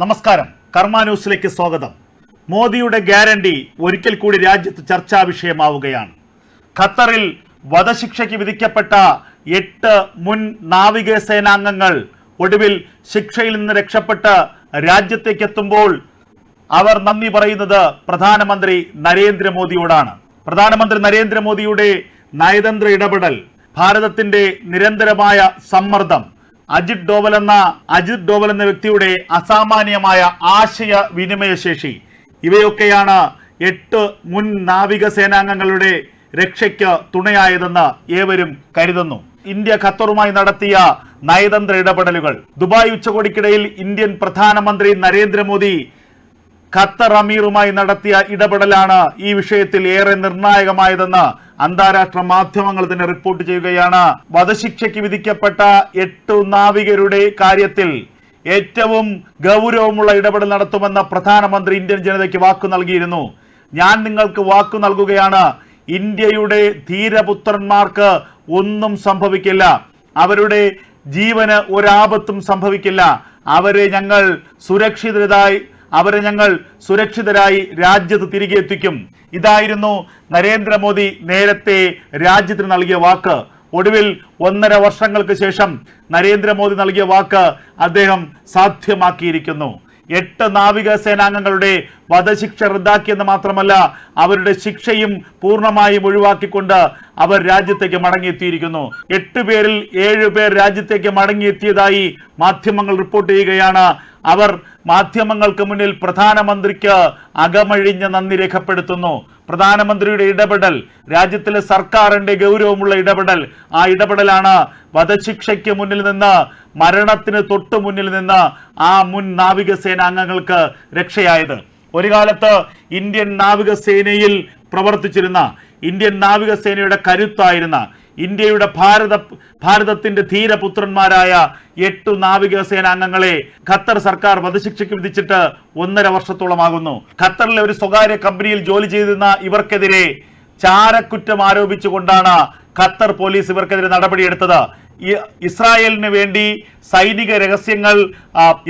നമസ്കാരം. കർമ്മ ന്യൂസിലേക്ക് സ്വാഗതം. മോദിയുടെ ഗ്യാരണ്ടി ഒരിക്കൽ കൂടി രാജ്യത്ത് ചർച്ചാ വിഷയമാവുകയാണ്. ഖത്തറിൽ വധശിക്ഷയ്ക്ക് വിധിക്കപ്പെട്ട എട്ട് മുൻ നാവികസേനാംഗങ്ങൾ ഒടുവിൽ ശിക്ഷയിൽ നിന്ന് രക്ഷപ്പെട്ട് രാജ്യത്തേക്ക് എത്തുമ്പോൾ അവർ നന്ദി പറയുന്നത് പ്രധാനമന്ത്രി നരേന്ദ്രമോദിയോടാണ്. പ്രധാനമന്ത്രി നരേന്ദ്രമോദിയുടെ നയതന്ത്ര ഇടപെടൽ ഭാരതത്തിന്റെ നിരന്തരമായ സമ്മർദ്ദം അജിത് ഡോവൽ എന്ന അജിത് ഡോവൽ എന്ന വ്യക്തിയുടെ അസാമാന്യമായ ആശയ വിനിമയശേഷി ഇവയൊക്കെയാണ് എട്ട് മുൻ നാവിക സേനാംഗങ്ങളുടെ രക്ഷയ്ക്ക് തുണയായതെന്ന് ഏവരും കരുതുന്നു. ഇന്ത്യ ഖത്തറുമായി നടത്തിയ നയതന്ത്ര ഇടപെടലുകൾ. ദുബായ് ഉച്ചകോടിക്കിടയിൽ ഇന്ത്യൻ പ്രധാനമന്ത്രി നരേന്ദ്രമോദി ഖത്തർ അമീറുമായി നടത്തിയ ഇടപെടലാണ് ഈ വിഷയത്തിൽ ഏറെ നിർണായകമായതെന്ന് അന്താരാഷ്ട്ര മാധ്യമങ്ങൾ തന്നെ റിപ്പോർട്ട് ചെയ്യുകയാണ്. വധശിക്ഷയ്ക്ക് വിധിക്കപ്പെട്ട എട്ട് നാവികരുടെ കാര്യത്തിൽ ഏറ്റവും ഗൗരവമുള്ള ഇടപെടൽ നടത്തുമെന്ന് പ്രധാനമന്ത്രി ഇന്ത്യൻ ജനതയ്ക്ക് വാക്കു നൽകിയിരുന്നു. ഞാൻ നിങ്ങൾക്ക് വാക്കു നൽകുകയാണ്. ഇന്ത്യയുടെ ധീരപുത്രന്മാർക്ക് ഒന്നും സംഭവിക്കില്ല. അവരുടെ ജീവന് ഒരാപത്തും സംഭവിക്കില്ല. അവരെ ഞങ്ങൾ സുരക്ഷിതരായി അവരെ ഞങ്ങൾ സുരക്ഷിതരായി രാജ്യത്ത് തിരികെ എത്തിക്കും. ഇതായിരുന്നു നരേന്ദ്രമോദി നേരത്തെ രാജ്യത്തിന് നൽകിയ വാക്ക്. ഒടുവിൽ ഒന്നര വർഷങ്ങൾക്ക് ശേഷം നരേന്ദ്രമോദി നൽകിയ വാക്ക് അദ്ദേഹം സാധ്യമാക്കിയിരിക്കുന്നു. എട്ട് നാവിക സേനാംഗങ്ങളുടെ വധശിക്ഷ റദ്ദാക്കിയെന്ന് മാത്രമല്ല അവരുടെ ശിക്ഷയും പൂർണമായും ഒഴിവാക്കിക്കൊണ്ട് അവർ രാജ്യത്തേക്ക് മടങ്ങിയെത്തിയിരിക്കുന്നു. എട്ട് പേരിൽ ഏഴ് പേർ രാജ്യത്തേക്ക് മടങ്ങിയെത്തിയതായി മാധ്യമങ്ങൾ റിപ്പോർട്ട് ചെയ്യുകയാണ്. അവർ മാധ്യമങ്ങൾക്ക് മുന്നിൽ പ്രധാനമന്ത്രിക്ക് അകമഴിഞ്ഞ നന്ദി രേഖപ്പെടുത്തുന്നു. പ്രധാനമന്ത്രിയുടെ ഇടപെടൽ രാജ്യത്തിലെ സർക്കാരിന്റെ ഗൗരവമുള്ള ഇടപെടൽ ആ ഇടപെടലാണ് വധശിക്ഷയ്ക്ക് മുന്നിൽ നിന്ന് മരണത്തിന് തൊട്ടു മുന്നിൽ നിന്ന് ആ മുൻ നാവികസേന അംഗങ്ങൾക്ക് രക്ഷയായത്. ഒരു കാലത്ത് ഇന്ത്യൻ നാവികസേനയിൽ പ്രവർത്തിച്ചിരുന്ന ഇന്ത്യൻ നാവികസേനയുടെ കരുത്തായിരുന്ന ഇന്ത്യയുടെ ഭാരത ഭാരതത്തിന്റെ ധീരപുത്രന്മാരായ എട്ടു നാവികസേന അംഗങ്ങളെ ഖത്തർ സർക്കാർ വധശിക്ഷയ്ക്ക് വിധിച്ചിട്ട് ഒന്നര വർഷത്തോളമാകുന്നു. ഖത്തറിലെ ഒരു സ്വകാര്യ കമ്പനിയിൽ ജോലി ചെയ്തിരുന്ന ഇവർക്കെതിരെ ചാരക്കുറ്റം ആരോപിച്ചുകൊണ്ടാണ് ഖത്തർ പോലീസ് ഇവർക്കെതിരെ നടപടിയെടുത്തത്. ഇസ്രായേലിന് വേണ്ടി സൈനിക രഹസ്യങ്ങൾ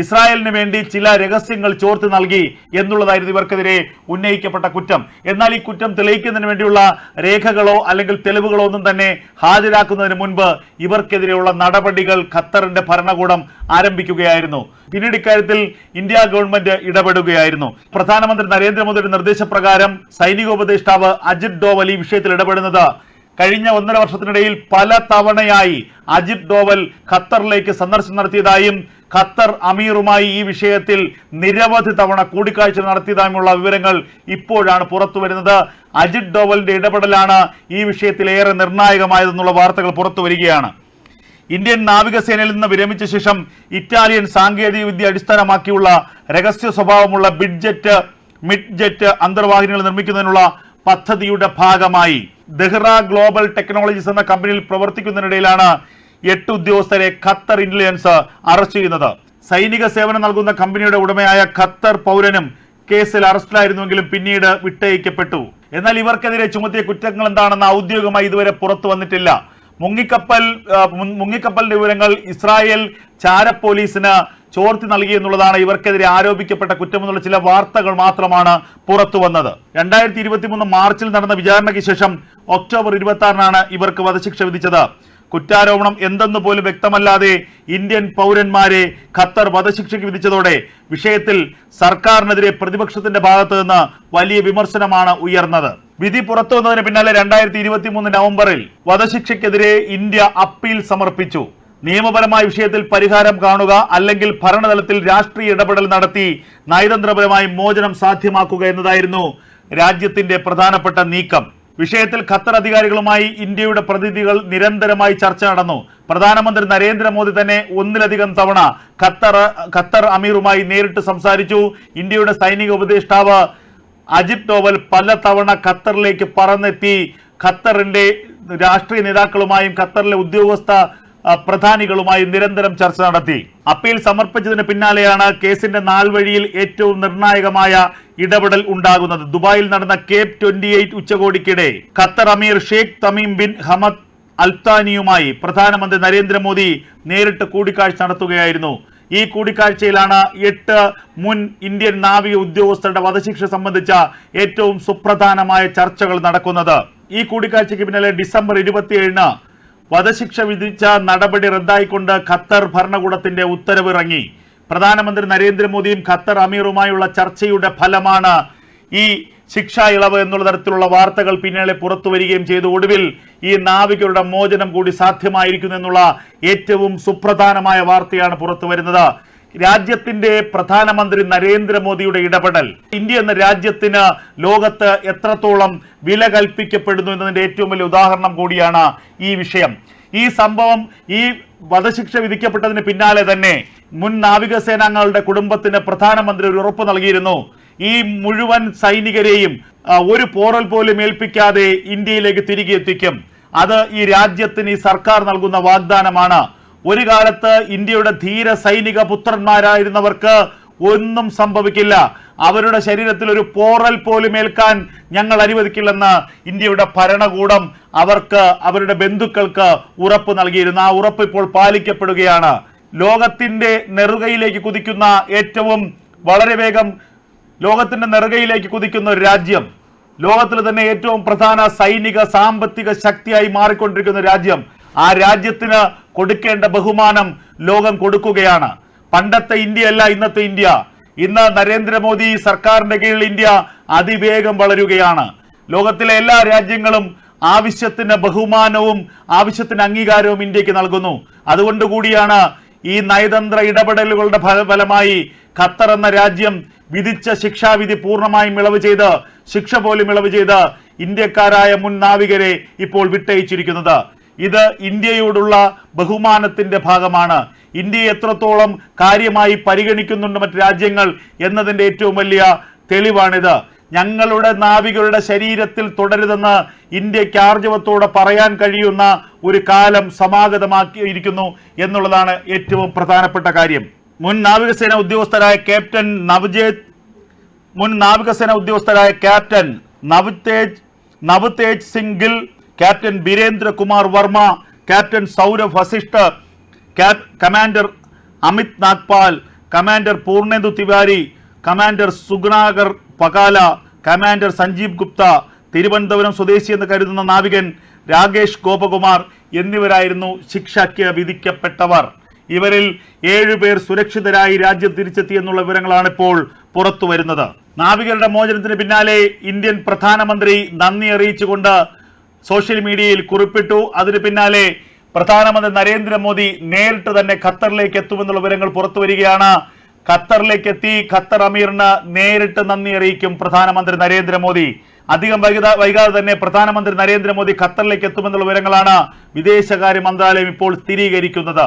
ഇസ്രായേലിന് വേണ്ടി ചില രഹസ്യങ്ങൾ ചോർത്ത് നൽകി എന്നുള്ളതായിരുന്നു ഇവർക്കെതിരെ ഉന്നയിക്കപ്പെട്ട കുറ്റം. എന്നാൽ ഈ കുറ്റം തെളിയിക്കുന്നതിന് വേണ്ടിയുള്ള രേഖകളോ അല്ലെങ്കിൽ തെളിവുകളോ ഒന്നും തന്നെ ഹാജരാക്കുന്നതിന് മുൻപ് ഇവർക്കെതിരെയുള്ള നടപടികൾ ഖത്തറിന്റെ ഭരണകൂടം ആരംഭിക്കുകയായിരുന്നു. പിന്നീട് ഇക്കാര്യത്തിൽ ഇന്ത്യ ഗവൺമെന്റ് ഇടപെടുകയായിരുന്നു. പ്രധാനമന്ത്രി നരേന്ദ്രമോദിയുടെ നിർദ്ദേശപ്രകാരം സൈനിക ഉപദേഷ്ടാവ് അജിത് ഡോവൽ ഈ വിഷയത്തിൽ ഇടപെടുന്നത് കഴിഞ്ഞ ഒന്നര വർഷത്തിനിടയിൽ പല തവണയായി അജിത് ഡോവൽ ഖത്തറിലേക്ക് സന്ദർശനം നടത്തിയതായും ഖത്തർ അമീറുമായി ഈ വിഷയത്തിൽ നിരവധി തവണ കൂടിക്കാഴ്ച നടത്തിയതായുമുള്ള വിവരങ്ങൾ ഇപ്പോഴാണ് പുറത്തു വരുന്നത്. അജിത് ഡോവലിന്റെ ഇടപെടലാണ് ഈ വിഷയത്തിൽ ഏറെ നിർണായകമായതെന്നുള്ള വാർത്തകൾ പുറത്തു വരികയാണ്. ഇന്ത്യൻ നാവികസേനയിൽ നിന്ന് വിരമിച്ച ശേഷം ഇറ്റാലിയൻ സാങ്കേതിക വിദ്യ അടിസ്ഥാനമാക്കിയുള്ള രഹസ്യ സ്വഭാവമുള്ള ബിഡ്ജറ്റ് മിഡ് ജെറ്റ് അന്തർവാഹിനികൾ നിർമ്മിക്കുന്നതിനുള്ള പദ്ധതിയുടെ ഭാഗമായി ദഹ്റ ഗ്ലോബൽ ടെക്നോളജീസ് എന്ന കമ്പനിയിൽ പ്രവർത്തിക്കുന്നതിനിടയിലാണ് എട്ട് ഉദ്യോഗസ്ഥരെ ഖത്തർ ഇന്റലിജൻസ് അറസ്റ്റ് ചെയ്യുന്നത്. സൈനിക സേവനം നൽകുന്ന കമ്പനിയുടെ ഉടമയായ ഖത്തർ പൗരനും കേസിൽ അറസ്റ്റിലായിരുന്നുവെങ്കിലും പിന്നീട് വിട്ടയക്കപ്പെട്ടു. എന്നാൽ ഇവർക്കെതിരെ ചുമത്തിയ കുറ്റങ്ങൾ എന്താണെന്ന് ഔദ്യോഗികമായി ഇതുവരെ പുറത്തു വന്നിട്ടില്ല. മുങ്ങിക്കപ്പൽ മുങ്ങിക്കപ്പലിന്റെ വിവരങ്ങൾ ഇസ്രായേൽ ചാര പോലീസിന് ചോർത്തി നൽകി എന്നുള്ളതാണ് ഇവർക്കെതിരെ ആരോപിക്കപ്പെട്ട കുറ്റമെന്നുള്ള ചില വാർത്തകൾ മാത്രമാണ് പുറത്തു വന്നത്. രണ്ടായിരത്തി ഇരുപത്തി മൂന്ന് മാർച്ചിൽ നടന്ന വിചാരണയ്ക്ക് ശേഷം ഒക്ടോബർ ഇരുപത്തി ആറിനാണ് ഇവർക്ക് വധശിക്ഷ വിധിച്ചത്. കുറ്റാരോപണം എന്തെന്ന് പോലും വ്യക്തമല്ലാതെ ഇന്ത്യൻ പൗരന്മാരെ ഖത്തർ വധശിക്ഷയ്ക്ക് വിധിച്ചതോടെ വിഷയത്തിൽ സർക്കാരിനെതിരെ പ്രതിപക്ഷത്തിന്റെ ഭാഗത്തു നിന്ന് വലിയ വിമർശനമാണ് ഉയർന്നത്. വിധി പുറത്തു വന്നതിന് പിന്നാലെ രണ്ടായിരത്തി ഇരുപത്തി മൂന്ന് നവംബറിൽ വധശിക്ഷയ്ക്കെതിരെ ഇന്ത്യ അപ്പീൽ സമർപ്പിച്ചു. നിയമപരമായ വിഷയത്തിൽ പരിഹാരം കാണുക അല്ലെങ്കിൽ ഭരണതലത്തിൽ രാഷ്ട്രീയ ഇടപെടൽ നടത്തി നയതന്ത്രപരമായി മോചനം സാധ്യമാക്കുക എന്നതായിരുന്നു രാജ്യത്തിന്റെ പ്രധാനപ്പെട്ട നീക്കം. വിഷയത്തിൽ ഖത്തർ അധികാരികളുമായി ഇന്ത്യയുടെ പ്രതിനിധികൾ നിരന്തരമായി ചർച്ച നടന്നു. പ്രധാനമന്ത്രി നരേന്ദ്രമോദി തന്നെ ഒന്നിലധികം തവണ ഖത്തർ ഖത്തർ അമീറുമായി നേരിട്ട് സംസാരിച്ചു. ഇന്ത്യയുടെ സൈനിക ഉപദേഷ്ടാവ് അജിത് ഡോവൽ പല തവണ ഖത്തറിലേക്ക് പറന്നെത്തി. ഖത്തറിന്റെ രാഷ്ട്രീയ നേതാക്കളുമായും ഖത്തറിലെ ഉദ്യോഗസ്ഥ പ്രധാനികളുമായും നിരന്തരം ചർച്ച നടത്തി. അപ്പീൽ സമർപ്പിച്ചതിന് പിന്നാലെയാണ് കേസിന്റെ നാൾവഴിയിൽ ഏറ്റവും നിർണായകമായ ഇടപെടൽ ഉണ്ടാകുന്നത്. ദുബായിൽ നടന്ന കേപ്പ് ട്വന്റി എയ്റ്റ് ഉച്ചകോടിക്കിടെ ഖത്തർ അമീർ ഷെയ്ഖ് തമീം ബിൻ ഹമദ് അൽത്താനിയുമായി പ്രധാനമന്ത്രി നരേന്ദ്രമോദി നേരിട്ട് കൂടിക്കാഴ്ച നടത്തുകയായിരുന്നു. ഈ കൂടിക്കാഴ്ചയിലാണ് എട്ട് മുൻ ഇന്ത്യൻ നാവിക ഉദ്യോഗസ്ഥരുടെ വധശിക്ഷ സംബന്ധിച്ച ഏറ്റവും സുപ്രധാനമായ ചർച്ചകൾ നടക്കുന്നത്. ഈ കൂടിക്കാഴ്ചയ്ക്ക് പിന്നാലെ ഡിസംബർ ഇരുപത്തിയേഴിന് വധശിക്ഷ വിധിച്ച നടപടി റദ്ദായിക്കൊണ്ട് ഖത്തർ ഭരണകൂടത്തിന്റെ ഉത്തരവിറങ്ങി പ്രധാനമന്ത്രി നരേന്ദ്രമോദിയും ഖത്തർ അമീറുമായുള്ള ചർച്ചയുടെ ഫലമാണ് ഈ ശിക്ഷാ ഇളവ് എന്നുള്ള തരത്തിലുള്ള വാർത്തകൾ പിന്നാലെ പുറത്തു വരികയും ചെയ്തു. ഒടുവിൽ ഈ നാവികരുടെ മോചനം കൂടി സാധ്യമായിരിക്കുന്നു എന്നുള്ള ഏറ്റവും സുപ്രധാനമായ വാർത്തയാണ് പുറത്തു വരുന്നത്. രാജ്യത്തിന്റെ പ്രധാനമന്ത്രി നരേന്ദ്രമോദിയുടെ ഇടപെടൽ. ഇന്ത്യ എന്ന രാജ്യത്തിന് ലോകത്ത് എത്രത്തോളം വില കൽപ്പിക്കപ്പെടുന്നു എന്നതിന്റെ ഏറ്റവും വലിയ ഉദാഹരണം കൂടിയാണ് ഈ വിഷയം. ഈ സംഭവം ഈ വധശിക്ഷ വിധിക്കപ്പെട്ടതിന് പിന്നാലെ തന്നെ മുൻ നാവികസേനാംഗങ്ങളുടെ കുടുംബത്തിന് പ്രധാനമന്ത്രി ഒരു ഉറപ്പ് നൽകിയിരുന്നു. ഈ മുഴുവൻ സൈനികരെയും ഒരു പോറൽ പോലും ഏൽപ്പിക്കാതെ ഇന്ത്യയിലേക്ക് തിരികെ എത്തിക്കും. അത് ഈ രാജ്യത്തിന് ഈ സർക്കാർ നൽകുന്ന വാഗ്ദാനമാണ്. ഒരു കാലത്ത് ഇന്ത്യയുടെ ധീര സൈനിക പുത്രന്മാരായിരുന്നവർക്ക് ഒന്നും സംഭവിക്കില്ല. അവരുടെ ശരീരത്തിൽ ഒരു പോറൽ പോലും ഏൽക്കാൻ ഞങ്ങൾ അനുവദിക്കില്ലെന്ന് ഇന്ത്യയുടെ ഭരണകൂടം അവർക്ക് അവരുടെ ബന്ധുക്കൾക്ക് ഉറപ്പ് നൽകിയിരുന്നു. ആ ഉറപ്പ് ഇപ്പോൾ പാലിക്കപ്പെടുകയാണ്. ലോകത്തിന്റെ നെറുകയിലേക്ക് കുതിക്കുന്ന ഏറ്റവും വളരെ വേഗം ലോകത്തിന്റെ നെറുകയിലേക്ക് കുതിക്കുന്ന ഒരു രാജ്യം ലോകത്തിൽ തന്നെ ഏറ്റവും പ്രധാന സൈനിക സാമ്പത്തിക ശക്തിയായി മാറിക്കൊണ്ടിരിക്കുന്ന രാജ്യം ആ രാജ്യത്തിന് കൊടുക്കേണ്ട ബഹുമാനം ലോകം കൊടുക്കുകയാണ്. പണ്ടത്തെ ഇന്ത്യ അല്ല ഇന്നത്തെ ഇന്ത്യ. ഇന്ന് നരേന്ദ്രമോദി സർക്കാരിന്റെ കീഴിൽ ഇന്ത്യ അതിവേഗം വളരുകയാണ്. ലോകത്തിലെ എല്ലാ രാജ്യങ്ങളും ആവശ്യത്തിന് ബഹുമാനവും ആവശ്യത്തിന് അംഗീകാരവും ഇന്ത്യയ്ക്ക് നൽകുന്നു. അതുകൊണ്ട് കൂടിയാണ് ഈ നയതന്ത്ര ഇടപെടലുകളുടെ ഫലമായി ഖത്തർ എന്ന രാജ്യം വിധിച്ച ശിക്ഷാവിധി പൂർണമായും ഇളവ് ചെയ്ത് ശിക്ഷ പോലും ഇളവ് ചെയ്ത് ഇന്ത്യക്കാരായ മുൻ നാവികരെ ഇപ്പോൾ വിട്ടയച്ചിരിക്കുന്നത്. ഇത് ഇന്ത്യയോടുള്ള ബഹുമാനത്തിന്റെ ഭാഗമാണ്. ഇന്ത്യയെ എത്രത്തോളം കാര്യമായി പരിഗണിക്കുന്നുണ്ട് മറ്റ് രാജ്യങ്ങൾ എന്നതിന്റെ ഏറ്റവും വലിയ തെളിവാണിത്. ഞങ്ങളുടെ നാവികരുടെ ശരീരത്തിൽ തുടരുതെന്ന് ഇന്ത്യയ്ക്ക് ആർജവത്തോടെ പറയാൻ കഴിയുന്ന ഒരു കാലം സമാഗതമാക്കിയിരിക്കുന്നു എന്നുള്ളതാണ് ഏറ്റവും പ്രധാനപ്പെട്ട കാര്യം. മുൻ നാവികസേന ഉദ്യോഗസ്ഥരായ ക്യാപ്റ്റൻ നവജേത് മുൻ നാവികസേന ഉദ്യോഗസ്ഥരായ captain Navtej Navtej Singh Gill captain Birendra Kumar Verma captain Saurabh Vasishtha commander Amit Nagpal commander Purnendu Tiwari commander Sugunakar Pakala commander Sanjeev Gupta Thiruvananthapuram സ്വദേശി എന്ന് കരുതുന്ന നാവികൻ രാകേഷ് ഗോപകുമാർ എന്നിവരായിരുന്നു ശിക്ഷയ്ക്ക് വിധിക്കപ്പെട്ടവർ. ഇവരിൽ ഏഴുപേർ സുരക്ഷിതരായി രാജ്യം തിരിച്ചെത്തി എന്നുള്ള വിവരങ്ങളാണ് ഇപ്പോൾ പുറത്തു വരുന്നത് നാവികരുടെ മോചനത്തിന് പിന്നാലെ ഇന്ത്യൻ പ്രധാനമന്ത്രി നന്ദി അറിയിച്ചുകൊണ്ട് സോഷ്യൽ മീഡിയയിൽ കുറിപ്പിട്ടു. അതിന് പിന്നാലെ പ്രധാനമന്ത്രി നരേന്ദ്രമോദി നേരിട്ട് തന്നെ ഖത്തറിലേക്ക് എത്തുമെന്നുള്ള വിവരങ്ങൾ പുറത്തു വരികയാണ്. ഖത്തറിലേക്ക് എത്തി ഖത്തർ അമീറിന് നേരിട്ട് നന്ദി അറിയിക്കും പ്രധാനമന്ത്രി നരേന്ദ്രമോദി. അധികം വൈകാ വൈകാതെ തന്നെ പ്രധാനമന്ത്രി നരേന്ദ്രമോദി ഖത്തറിലേക്ക് എത്തുമെന്നുള്ള വിവരങ്ങളാണ് വിദേശകാര്യ മന്ത്രാലയം ഇപ്പോൾ സ്ഥിരീകരിക്കുന്നത്.